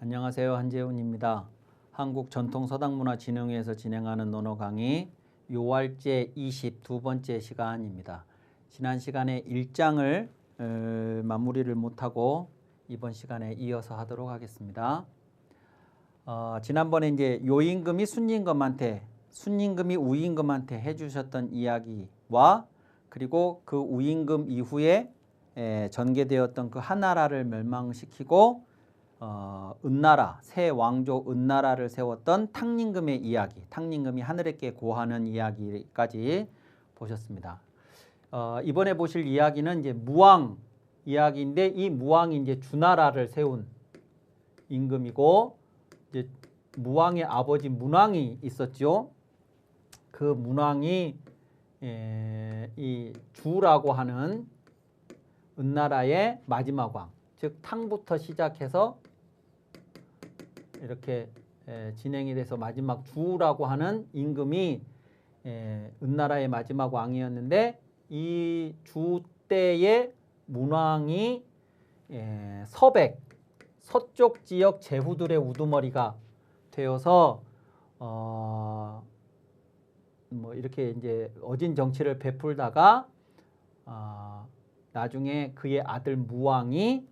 안녕하세요. 한재훈입니다. 한국전통서당문화진흥회에서 진행하는 논어 강의 6월째 22번째 시간입니다. 지난 시간에 1장을 어, 마무리를 못하고 이번 시간에 이어서 하도록 하겠습니다. 어, 지난번에 이제 요임금이 순임금한테 순임금이 우임금한테 해주셨던 이야기와 그리고 그 우임금 이후에 에, 전개되었던 그 하나라를 멸망시키고 어, 은나라 새 왕조 은나라를 세웠던 탕림금의 이야기, 탕림금이 하늘에게 고하는 이야기까지 보셨습니다. 어, 이번에 보실 이야기는 이제 무왕 이야기인데 이 무왕이 이제 주나라를 세운 임금이고 이제 무왕의 아버지 문왕이 있었죠. 그 문왕이 에, 이 주라고 하는 은나라의 마지막 왕, 즉 탕부터 시작해서 이렇게 에, 진행이 돼서 마지막 주라고 하는 임금이 에, 은나라의 마지막 왕이었는데 이 주 때의 문왕이 에, 서백 서쪽 지역 제후들의 우두머리가 되어서 어, 뭐 이렇게 이제 어진 정치를 베풀다가 어, 나중에 그의 아들 무왕이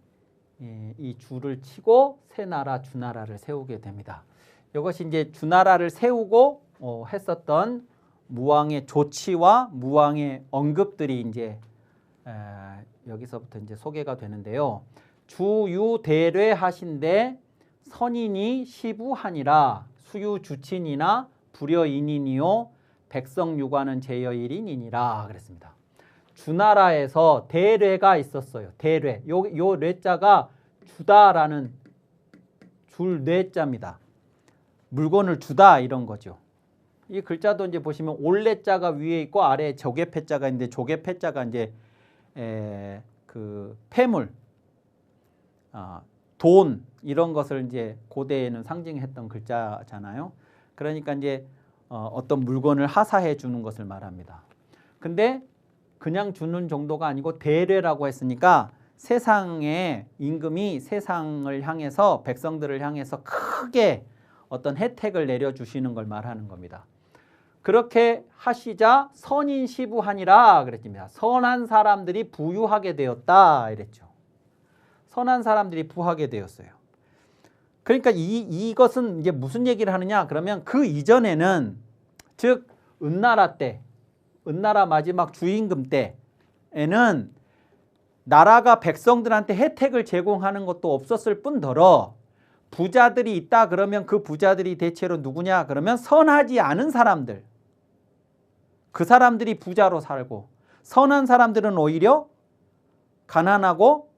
예, 이 주를 치고 새 나라 주나라를 세우게 됩니다. 이것이 이제 주나라를 세우고 어, 했었던 무왕의 조치와 무왕의 언급들이 이제 에, 여기서부터 이제 소개가 되는데요. 주유대례 하신데 선인이 시부하니라 수유 주친이나 불여인이니요 백성 유관은 제여일인이니라 그랬습니다. 주나라에서 대례가 있었어요. 대례. 요, 요 례자가 주다라는 줄 뇌자입니다. 물건을 주다 이런 거죠. 이 글자도 이제 보시면 올레자가 위에 있고 아래에 조개패자가 있는데 조개패자가 이제 에, 그 폐물, 아, 돈 이런 것을 이제 고대에는 상징했던 글자잖아요. 그러니까 이제 어, 어떤 물건을 하사해 주는 것을 말합니다. 근데 그냥 주는 정도가 아니고 대례라고 했으니까 세상의 임금이 세상을 향해서 백성들을 향해서 크게 어떤 혜택을 내려주시는 걸 말하는 겁니다. 그렇게 하시자 선인 시부하니라 그랬습니다. 선한 사람들이 부유하게 되었다 이랬죠. 선한 사람들이 부하게 되었어요. 그러니까 이 이것은 이제 무슨 얘기를 하느냐? 그러면 그 이전에는 즉 은나라 때 은나라 마지막 주임금 때에는 나라가 백성들한테 혜택을 제공하는 것도 없었을 뿐더러 부자들이 있다 그러면 그 부자들이 대체로 누구냐 그러면 선하지 않은 사람들 그 사람들이 부자로 살고 선한 사람들은 오히려 가난하고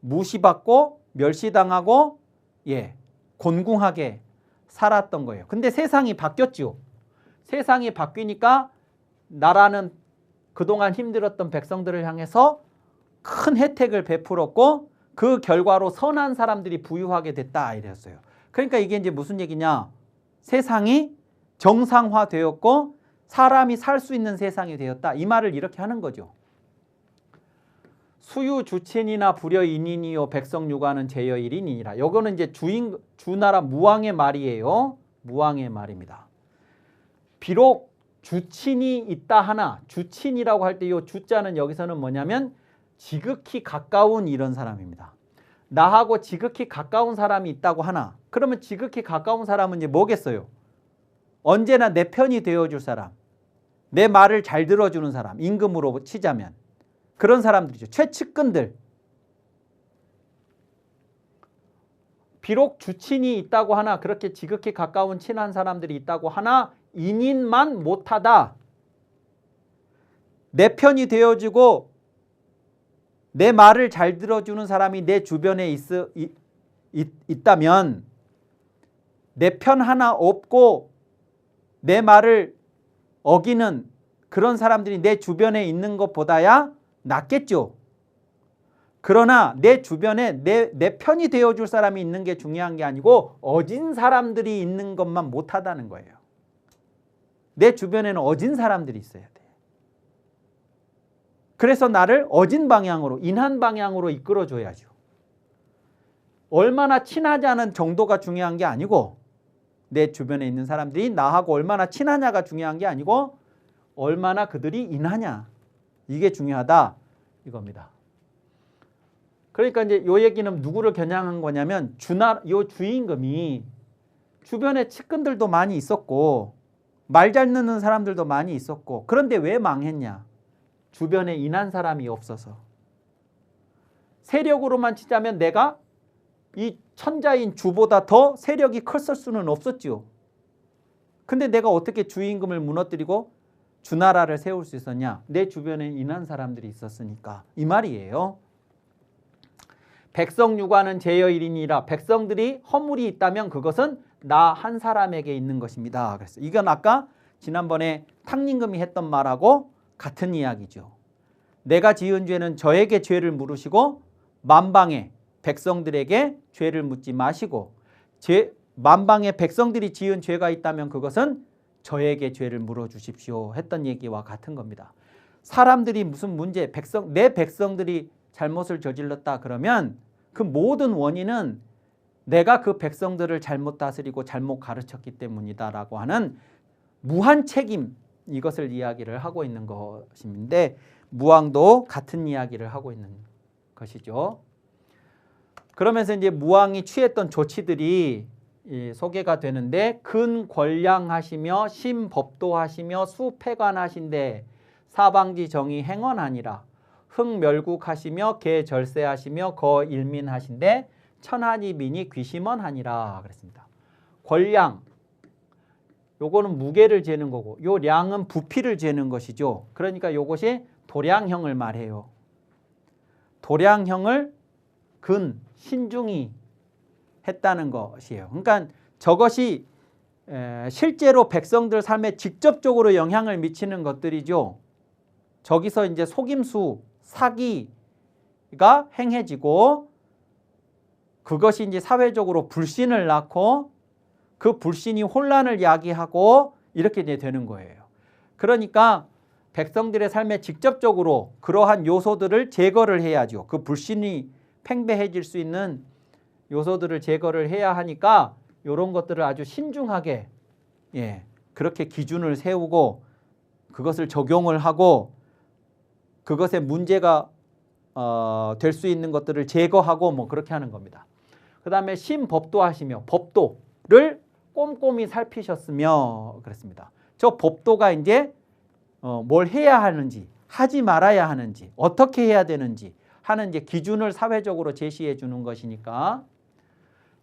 무시받고 멸시당하고 예 곤궁하게 살았던 거예요. 근데 세상이 바뀌었죠. 세상이 바뀌니까 나라는 그동안 힘들었던 백성들을 향해서 큰 혜택을 베풀었고 그 결과로 선한 사람들이 부유하게 됐다 이랬어요. 그러니까 이게 이제 무슨 얘기냐? 세상이 정상화되었고 사람이 살 수 있는 세상이 되었다. 이 말을 이렇게 하는 거죠. 수유 주친이나 불여인이니요 백성 육아는 제여 일인이니라. 요거는 이제 주인 주나라 무왕의 말이에요. 무왕의 말입니다. 비록 주친이 있다 하나 주친이라고 할 때 이 주자는 여기서는 뭐냐면 지극히 가까운 이런 사람입니다. 나하고 지극히 가까운 사람이 있다고 하나 그러면 지극히 가까운 사람은 이제 뭐겠어요? 언제나 내 편이 되어줄 사람, 내 말을 잘 들어주는 사람, 임금으로 치자면 그런 사람들이죠. 최측근들. 비록 주친이 있다고 하나 그렇게 지극히 가까운 친한 사람들이 있다고 하나 인인만 못하다. 내 편이 되어주고 내 말을 잘 들어주는 사람이 내 주변에 있, 있, 있, 있다면 내 편 하나 없고 내 말을 어기는 그런 사람들이 내 주변에 있는 것보다야 낫겠죠. 그러나 내 주변에 내, 내 편이 되어줄 사람이 있는 게 중요한 게 아니고 어진 사람들이 있는 것만 못하다는 거예요. 내 주변에는 어진 사람들이 있어야 돼. 그래서 나를 어진 방향으로, 인한 방향으로 이끌어 줘야죠. 얼마나 친하냐는 정도가 중요한 게 아니고 내 주변에 있는 사람들이 나하고 얼마나 친하냐가 중요한 게 아니고 얼마나 그들이 인하냐 이게 중요하다 이겁니다. 그러니까 이제 요 얘기는 누구를 겨냥한 거냐면 주나 요 주임금이 주변에 측근들도 많이 있었고 말 잘 듣는 사람들도 많이 있었고 그런데 왜 망했냐? 주변에 인한 사람이 없어서 세력으로만 치자면 내가 이 천자인 주보다 더 세력이 컸을 수는 없었지요. 근데 내가 어떻게 주임금을 무너뜨리고 주나라를 세울 수 있었냐? 내 주변에 인한 사람들이 있었으니까 이 말이에요. 백성 유관은 제여일이니라 백성들이 허물이 있다면 그것은 나 한 사람에게 있는 것입니다. 그래서 이건 아까 지난번에 탕림금이 했던 말하고 같은 이야기죠. 내가 지은 죄는 저에게 죄를 물으시고 만방의 백성들에게 죄를 묻지 마시고 죄 만방의 백성들이 지은 죄가 있다면 그것은 저에게 죄를 물어 주십시오 했던 얘기와 같은 겁니다. 사람들이 무슨 문제 백성 내 백성들이 잘못을 저질렀다 그러면 그 모든 원인은 내가 그 백성들을 잘못 다스리고 잘못 가르쳤기 때문이다라고 하는 무한 책임 이것을 이야기를 하고 있는 것인데 무왕도 같은 이야기를 하고 있는 것이죠. 그러면서 이제 무왕이 취했던 조치들이 이 소개가 되는데 근권량하시며 심법도하시며 수패관하신데 사방지 정의 행언하니라 흑멸국하시며 개절세하시며 거일민하신데 천하니민이 귀심원하니라 그랬습니다. 권량 요거는 무게를 재는 거고 요 량은 부피를 재는 것이죠. 그러니까 요것이 도량형을 말해요. 도량형을 근 신중히 했다는 것이에요. 그러니까 저것이 에, 실제로 백성들 삶에 직접적으로 영향을 미치는 것들이죠. 저기서 이제 속임수, 사기가 행해지고 그것이 이제 사회적으로 불신을 낳고 그 불신이 혼란을 야기하고 이렇게 이제 되는 거예요. 그러니까 백성들의 삶에 직접적으로 그러한 요소들을 제거를 해야죠. 그 불신이 팽배해질 수 있는 요소들을 제거를 해야 하니까 이런 것들을 아주 신중하게 예, 그렇게 기준을 세우고 그것을 적용을 하고 그것에 문제가 어, 될 수 있는 것들을 제거하고 뭐 그렇게 하는 겁니다. 그 다음에 심법도 하시며 법도를 꼼꼼히 살피셨으며 그랬습니다. 저 법도가 이제 어, 뭘 해야 하는지 하지 말아야 하는지 어떻게 해야 되는지 하는 이제 기준을 사회적으로 제시해 주는 것이니까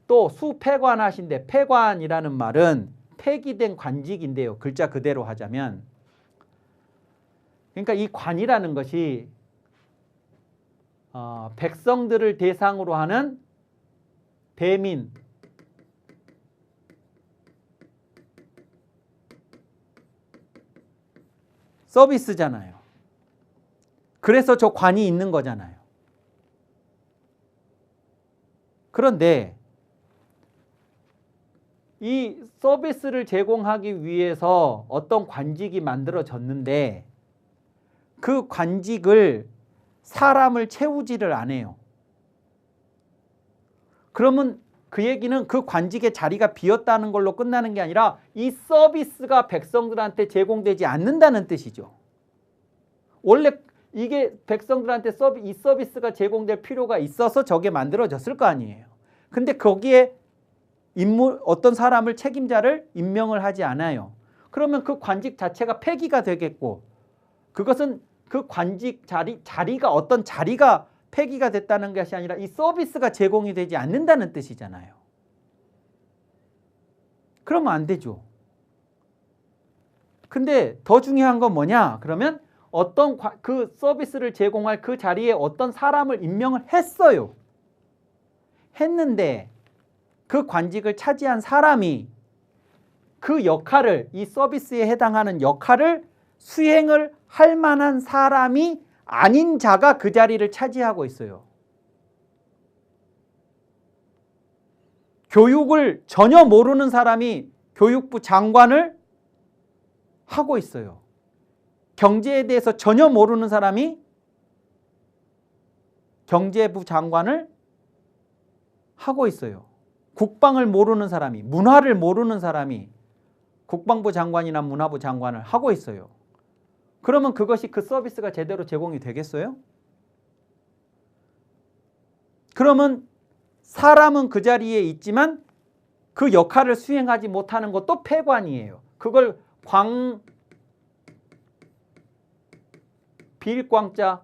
또 수폐관하신데 폐관이라는 말은 폐기된 관직인데요. 글자 그대로 하자면 그러니까 이 관이라는 것이 어, 백성들을 대상으로 하는 대민 서비스잖아요. 그래서 저 관이 있는 거잖아요. 그런데 이 서비스를 제공하기 위해서 어떤 관직이 만들어졌는데 그 관직을 사람을 채우지를 않아요. 그러면 그 얘기는 그 관직의 자리가 비었다는 걸로 끝나는 게 아니라 이 서비스가 백성들한테 제공되지 않는다는 뜻이죠. 원래 이게 백성들한테 서비, 이 서비스가 제공될 필요가 있어서 저게 만들어졌을 거 아니에요. 근데 거기에 인물 어떤 사람을 책임자를 임명을 하지 않아요. 그러면 그 관직 자체가 폐기가 되겠고 그것은 그 관직 자리 자리가 어떤 자리가 폐기가 됐다는 것이 아니라 이 서비스가 제공이 되지 않는다는 뜻이잖아요. 그러면 안 되죠. 근데 더 중요한 건 뭐냐? 그러면 어떤 과, 그 서비스를 제공할 그 자리에 어떤 사람을 임명을 했어요. 했는데 그 관직을 차지한 사람이 그 역할을 이 서비스에 해당하는 역할을 수행을 할 만한 사람이 아닌 자가 그 자리를 차지하고 있어요. 교육을 전혀 모르는 사람이 교육부 장관을 하고 있어요. 경제에 대해서 전혀 모르는 사람이 경제부 장관을 하고 있어요. 국방을 모르는 사람이, 문화를 모르는 사람이 국방부 장관이나 문화부 장관을 하고 있어요. 그러면 그것이 그 서비스가 제대로 제공이 되겠어요? 그러면 사람은 그 자리에 있지만 그 역할을 수행하지 못하는 것도 폐관이에요. 그걸 광 빌광자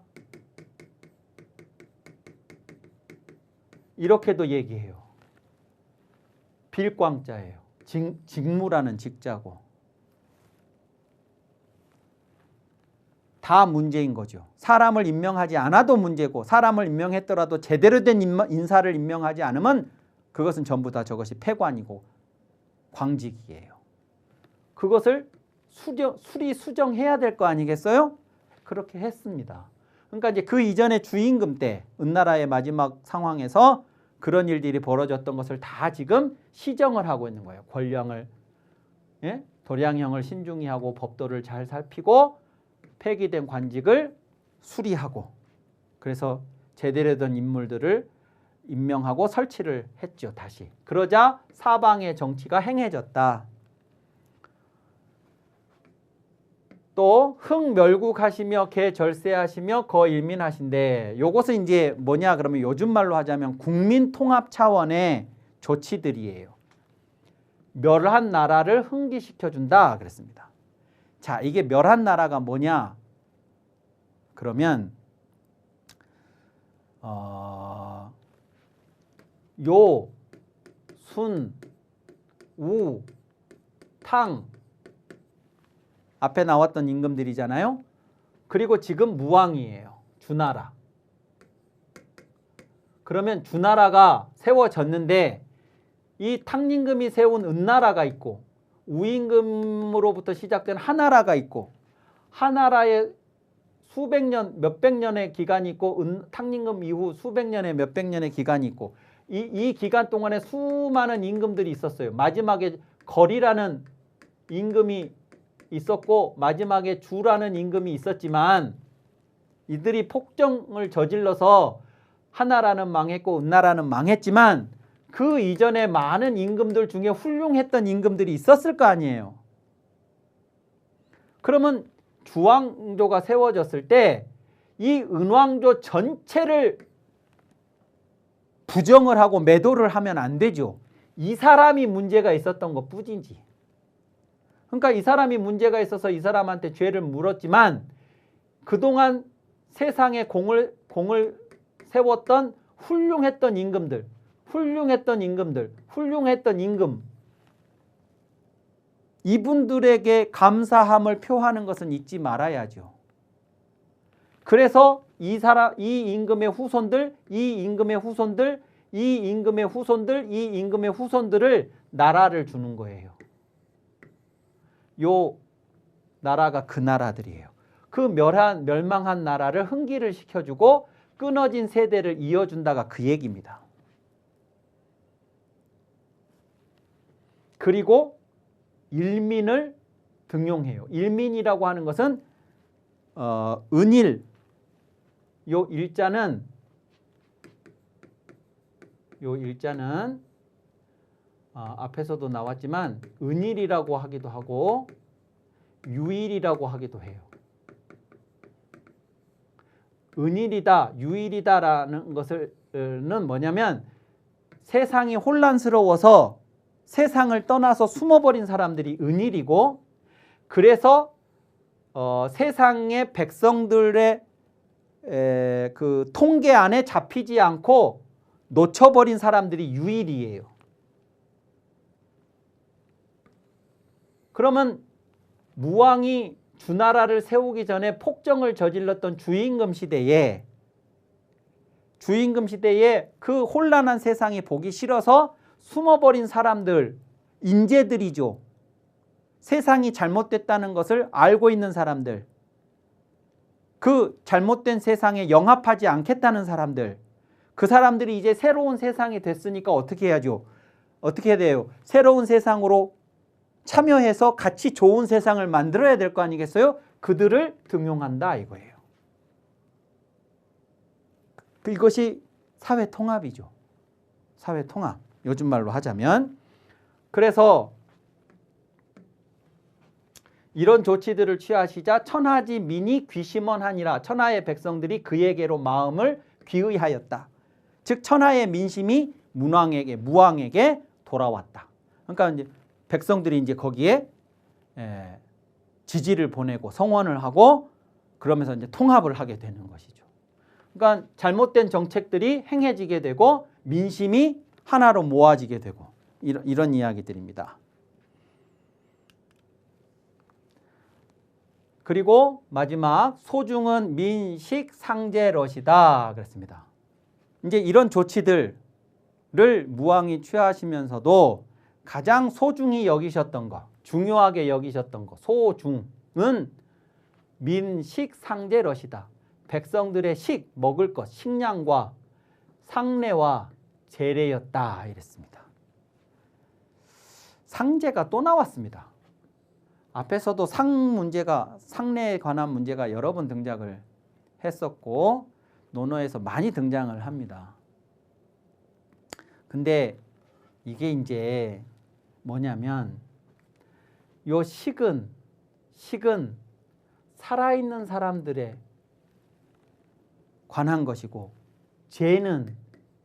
이렇게도 얘기해요. 빌광자예요. 직, 직무라는 직자고. 다 문제인 거죠. 사람을 임명하지 않아도 문제고 사람을 임명했더라도 제대로 된 인사를 임명하지 않으면 그것은 전부 다 저것이 폐관이고 광직이에요. 그것을 수정, 수리 수정해야 될 거 아니겠어요? 그렇게 했습니다. 그러니까 이제 그 이전에 주임금 때 은나라의 마지막 상황에서 그런 일들이 벌어졌던 것을 다 지금 시정을 하고 있는 거예요. 권량을 예? 도량형을 신중히 하고 법도를 잘 살피고 폐기된 관직을 수리하고 그래서 제대로 된 인물들을 임명하고 설치를 했죠. 다시. 그러자 사방의 정치가 행해졌다. 또 흙멸국하시며 개 절세하시며 거일민하신데 요것은 이제 뭐냐 그러면 요즘 말로 하자면 국민 통합 차원의 조치들이에요. 멸한 나라를 흥기시켜 준다 그랬습니다. 자, 이게 멸한 나라가 뭐냐? 그러면 어, 요, 순, 우, 탕 앞에 나왔던 임금들이잖아요. 그리고 지금 무왕이에요. 주나라. 그러면 주나라가 세워졌는데 이 탕임금이 세운 은나라가 있고 우임금으로부터 시작된 하나라가 있고 하나라의 수백 년, 몇백 년의 기간이 있고 은, 탕임금 이후 수백 년의 몇백 년의 기간이 있고 이, 이 기간 동안에 수많은 임금들이 있었어요. 마지막에 거리라는 임금이 있었고 마지막에 주라는 임금이 있었지만 이들이 폭정을 저질러서 하나라는 망했고 은나라는 망했지만 그 이전에 많은 임금들 중에 훌륭했던 임금들이 있었을 거 아니에요. 그러면 주왕조가 세워졌을 때 이 은왕조 전체를 부정을 하고 매도를 하면 안 되죠. 이 사람이 문제가 있었던 것 뿐이지. 그러니까 이 사람이 문제가 있어서 이 사람한테 죄를 물었지만 그동안 세상에 공을 공을 세웠던 훌륭했던 임금들, 훌륭했던 임금들, 훌륭했던 임금 이분들에게 감사함을 표하는 것은 잊지 말아야죠. 그래서 이 사람 이 임금의 후손들, 이 임금의 후손들, 이 임금의 후손들, 이 임금의 후손들을 나라를 주는 거예요. 요 나라가 그 나라들이에요. 그 멸한 멸망한 나라를 흥기를 시켜주고 끊어진 세대를 이어준다가 그 얘기입니다. 그리고 일민을 등용해요. 일민이라고 하는 것은 어, 은일 요 일자는 요 일자는 어, 앞에서도 나왔지만 은일이라고 하기도 하고 유일이라고 하기도 해요. 은일이다, 유일이다라는 것을 는 뭐냐면 세상이 혼란스러워서 세상을 떠나서 숨어버린 사람들이 은일이고 그래서 어, 세상의 백성들의 에, 그 통계 안에 잡히지 않고 놓쳐버린 사람들이 유일이에요. 그러면 무왕이 주나라를 세우기 전에 폭정을 저질렀던 주임금 시대에 주임금 시대에 그 혼란한 세상이 보기 싫어서 숨어버린 사람들, 인재들이죠. 세상이 잘못됐다는 것을 알고 있는 사람들, 그 잘못된 세상에 영합하지 않겠다는 사람들, 그 사람들이 이제 새로운 세상이 됐으니까 어떻게 해야죠? 어떻게 해야 돼요? 새로운 세상으로 참여해서 같이 좋은 세상을 만들어야 될 거 아니겠어요? 그들을 등용한다 이거예요. 이것이 사회 통합이죠. 사회 통합. 요즘 말로 하자면 그래서 이런 조치들을 취하시자 천하지 민이 귀심원하니라 천하의 백성들이 그에게로 마음을 귀의하였다. 즉 천하의 민심이 문왕에게 무왕에게 돌아왔다. 그러니까 이제 백성들이 이제 거기에 에, 지지를 보내고 성원을 하고 그러면서 이제 통합을 하게 되는 것이죠. 그러니까 잘못된 정책들이 행해지게 되고 민심이 하나로 모아지게 되고 이런, 이런 이야기들입니다. 그리고 마지막 소중은 민식 상제럿이다 그랬습니다. 이제 이런 조치들을 무왕이 취하시면서도 가장 소중히 여기셨던 것, 중요하게 여기셨던 것, 소중은 민식 상제럿이다. 백성들의 식, 먹을 것, 식량과 상례와 제례였다 이랬습니다. 상제가 또 나왔습니다. 앞에서도 상 문제가 상례에 관한 문제가 여러 번 등장을 했었고 논어에서 많이 등장을 합니다. 근데 이게 이제 뭐냐면 요 식은 식은 살아있는 사람들의 관한 것이고 죄는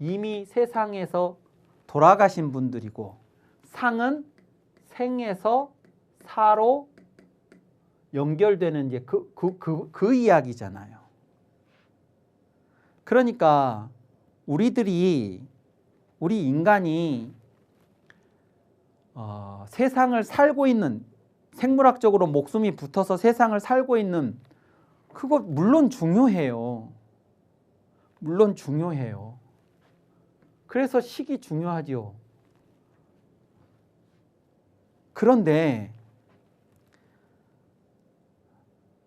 이미 세상에서 돌아가신 분들이고 상은 생에서 사로 연결되는 이제 그, 그, 그, 그 이야기잖아요. 그러니까 우리들이 우리 인간이 어, 세상을 살고 있는 생물학적으로 목숨이 붙어서 세상을 살고 있는 그거 물론 중요해요. 물론 중요해요. 그래서 식이 중요하지요. 그런데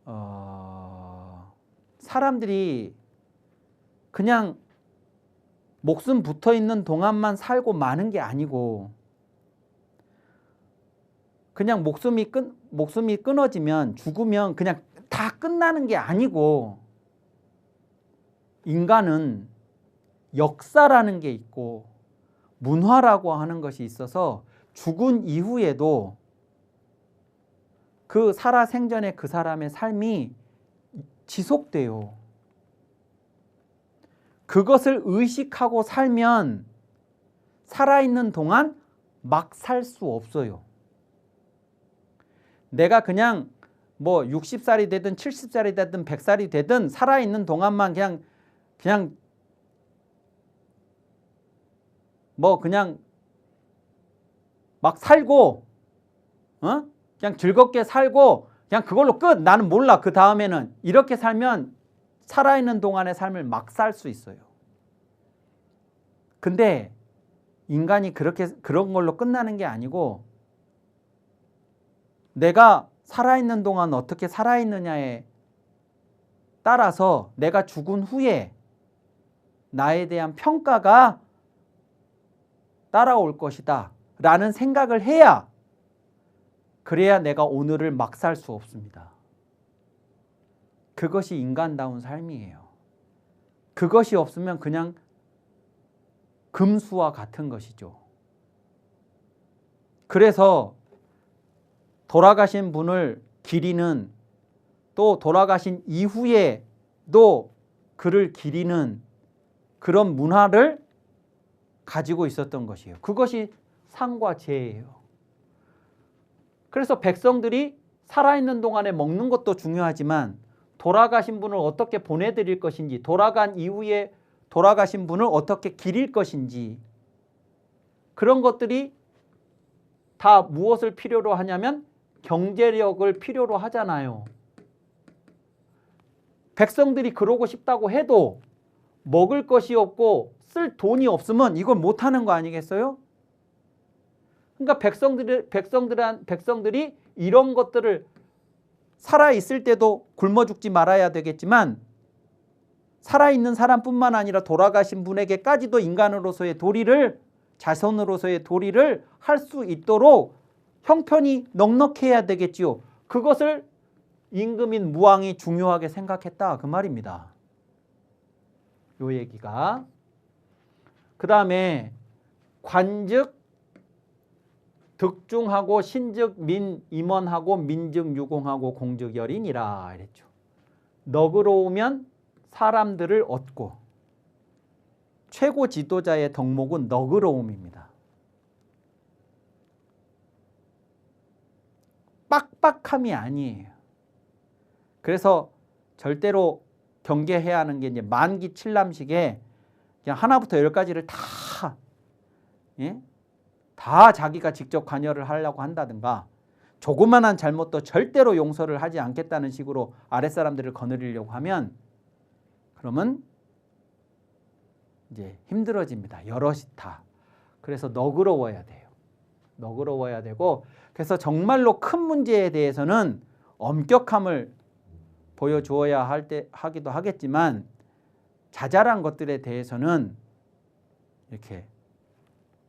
어, 사람들이 그냥 목숨 붙어 있는 동안만 살고 마는 게 아니고 그냥 목숨이 끊 목숨이 끊어지면 죽으면 그냥 다 끝나는 게 아니고 인간은 역사라는 게 있고 문화라고 하는 것이 있어서 죽은 이후에도 그 살아 생전에 그 사람의 삶이 지속돼요. 그것을 의식하고 살면 살아있는 동안 막 살 수 없어요. 내가 그냥 뭐 60살이 되든 70살이 되든 100살이 되든 살아있는 동안만 그냥 그냥 뭐 그냥 막 살고 어? 그냥 즐겁게 살고 그냥 그걸로 끝. 나는 몰라. 그 다음에는 이렇게 살면 살아있는 동안의 삶을 막 살 수 있어요. 근데 인간이 그렇게 그런 걸로 끝나는 게 아니고 내가 살아있는 동안 어떻게 살아있느냐에 따라서 내가 죽은 후에 나에 대한 평가가 따라올 것이다. 라는 생각을 해야 그래야 내가 오늘을 막 살 수 없습니다. 그것이 인간다운 삶이에요. 그것이 없으면 그냥 금수와 같은 것이죠. 그래서 돌아가신 분을 기리는 또 돌아가신 이후에도 그를 기리는 그런 문화를 가지고 있었던 것이에요. 그것이 상과 죄예요. 그래서 백성들이 살아있는 동안에 먹는 것도 중요하지만 돌아가신 분을 어떻게 보내드릴 것인지 돌아간 이후에 돌아가신 분을 어떻게 기릴 것인지 그런 것들이 다 무엇을 필요로 하냐면 경제력을 필요로 하잖아요. 백성들이 그러고 싶다고 해도 먹을 것이 없고 쓸 돈이 없으면 이걸 못 하는 거 아니겠어요? 그러니까 백성들이 백성들한 백성들이 이런 것들을 살아 있을 때도 굶어 죽지 말아야 되겠지만 살아 있는 사람뿐만 아니라 돌아가신 분에게까지도 인간으로서의 도리를 자손으로서의 도리를 할 수 있도록 형편이 넉넉해야 되겠지요. 그것을 임금인 무왕이 중요하게 생각했다 그 말입니다. 요 얘기가 그 다음에 관즉 득중하고 신즉 민 임원하고 민즉 유공하고 공즉 열인이라 이랬죠. 너그러우면 사람들을 얻고 최고 지도자의 덕목은 너그러움입니다. 빡빡함이 아니에요. 그래서 절대로 경계해야 하는 게 이제 만기 칠남식에 그냥 하나부터 열까지를 다, 예? 다 자기가 직접 관여를 하려고 한다든가 조그만한 잘못도 절대로 용서를 하지 않겠다는 식으로 아랫사람들을 거느리려고 하면 그러면 이제 힘들어집니다. 여럿이 다. 그래서 너그러워야 돼요. 너그러워야 되고 그래서 정말로 큰 문제에 대해서는 엄격함을 보여주어야 할 때 하기도 하겠지만 자잘한 것들에 대해서는 이렇게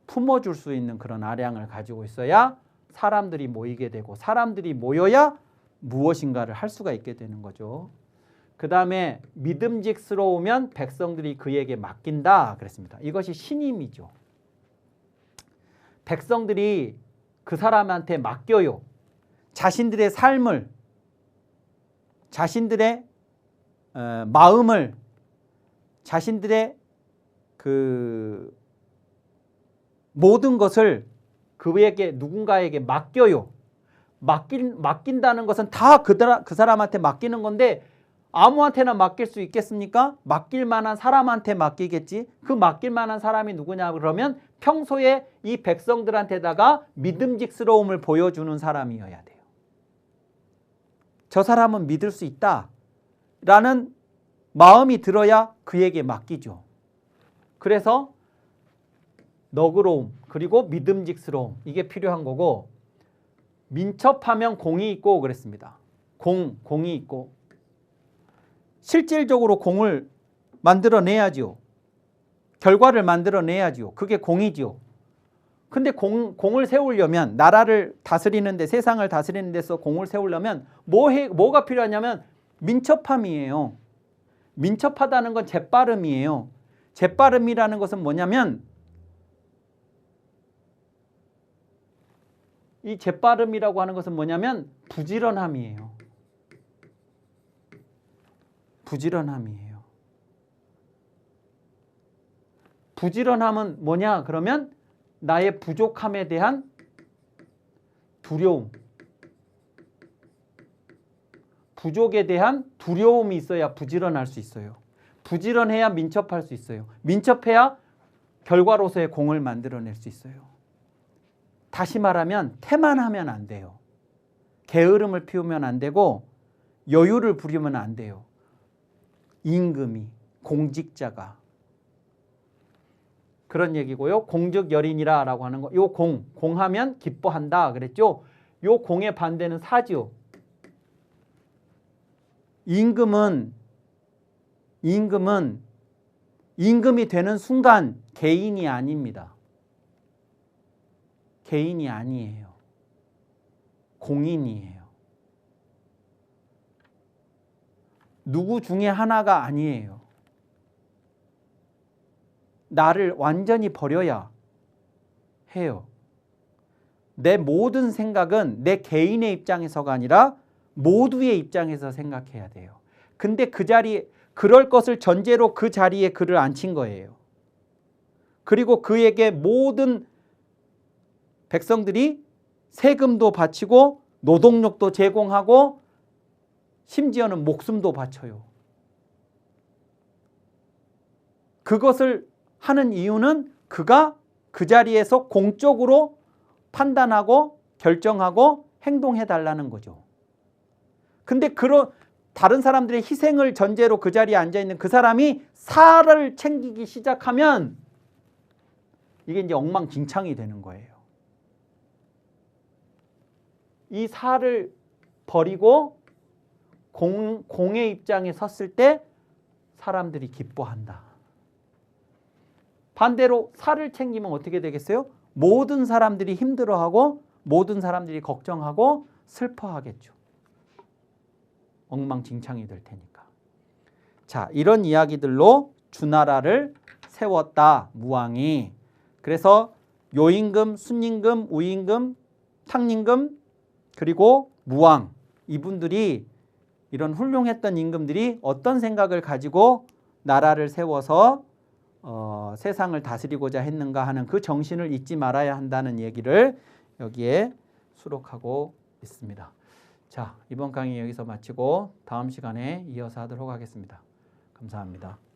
품어줄 수 있는 그런 아량을 가지고 있어야 사람들이 모이게 되고 사람들이 모여야 무엇인가를 할 수가 있게 되는 거죠. 그 다음에 믿음직스러우면 백성들이 그에게 맡긴다 그랬습니다. 이것이 신임이죠. 백성들이 그 사람한테 맡겨요. 자신들의 삶을, 자신들의 어, 마음을, 자신들의 그 모든 것을 그에게 누군가에게 맡겨요. 맡긴, 맡긴다는 것은 다 그 그 사람한테 맡기는 건데 아무한테나 맡길 수 있겠습니까? 맡길 만한 사람한테 맡기겠지. 그 맡길 만한 사람이 누구냐 그러면 평소에 이 백성들한테다가 믿음직스러움을 보여주는 사람이어야 돼요. 저 사람은 믿을 수 있다. 라는 마음이 들어야 그에게 맡기죠. 그래서 너그러움 그리고 믿음직스러움 이게 필요한 거고 민첩하면 공이 있고 그랬습니다. 공, 공이 있고 실질적으로 공을 만들어내야지요. 결과를 만들어내야지요. 그게 공이지요. 근데 공, 공을 세우려면 나라를 다스리는데 세상을 다스리는 데서 공을 세우려면 뭐 해, 뭐가 필요하냐면 민첩함이에요. 민첩하다는 건 재빠름이에요. 재빠름이라는 것은 뭐냐면 이 재빠름이라고 하는 것은 뭐냐면 부지런함이에요. 부지런함이에요. 부지런함은 뭐냐? 그러면 나의 부족함에 대한 두려움. 부족에 대한 두려움이 있어야 부지런할 수 있어요. 부지런해야 민첩할 수 있어요. 민첩해야 결과로서의 공을 만들어낼 수 있어요. 다시 말하면 태만 하면 안 돼요. 게으름을 피우면 안 되고 여유를 부리면 안 돼요. 임금이 공직자가 그런 얘기고요. 공적 열인이라라고 하는 거. 요 공, 공하면 기뻐한다 그랬죠. 요 공의 반대는 사지요. 임금은 임금은 임금이 되는 순간 개인이 아닙니다. 개인이 아니에요. 공인이에요. 누구 중에 하나가 아니에요. 나를 완전히 버려야 해요. 내 모든 생각은 내 개인의 입장에서가 아니라 모두의 입장에서 생각해야 돼요. 근데 그 자리, 그럴 것을 전제로 그 자리에 그를 앉힌 거예요. 그리고 그에게 모든 백성들이 세금도 바치고 노동력도 제공하고 심지어는 목숨도 바쳐요. 그것을 하는 이유는 그가 그 자리에서 공적으로 판단하고 결정하고 행동해 달라는 거죠. 근데 그런 다른 사람들의 희생을 전제로 그 자리에 앉아 있는 그 사람이 살을 챙기기 시작하면 이게 이제 엉망진창이 되는 거예요. 이 살을 버리고 공, 공의 입장에 섰을 때 사람들이 기뻐한다. 반대로 살을 챙기면 어떻게 되겠어요? 모든 사람들이 힘들어하고 모든 사람들이 걱정하고 슬퍼하겠죠. 엉망진창이 될 테니까. 자, 이런 이야기들로 주나라를 세웠다. 무왕이. 그래서 요임금, 순임금, 우임금, 탕임금 그리고 무왕 이분들이 이런 훌륭했던 임금들이 어떤 생각을 가지고 나라를 세워서 어, 세상을 다스리고자 했는가 하는 그 정신을 잊지 말아야 한다는 얘기를 여기에 수록하고 있습니다. 자, 이번 강의 여기서 마치고 다음 시간에 이어서 하도록 하겠습니다. 감사합니다.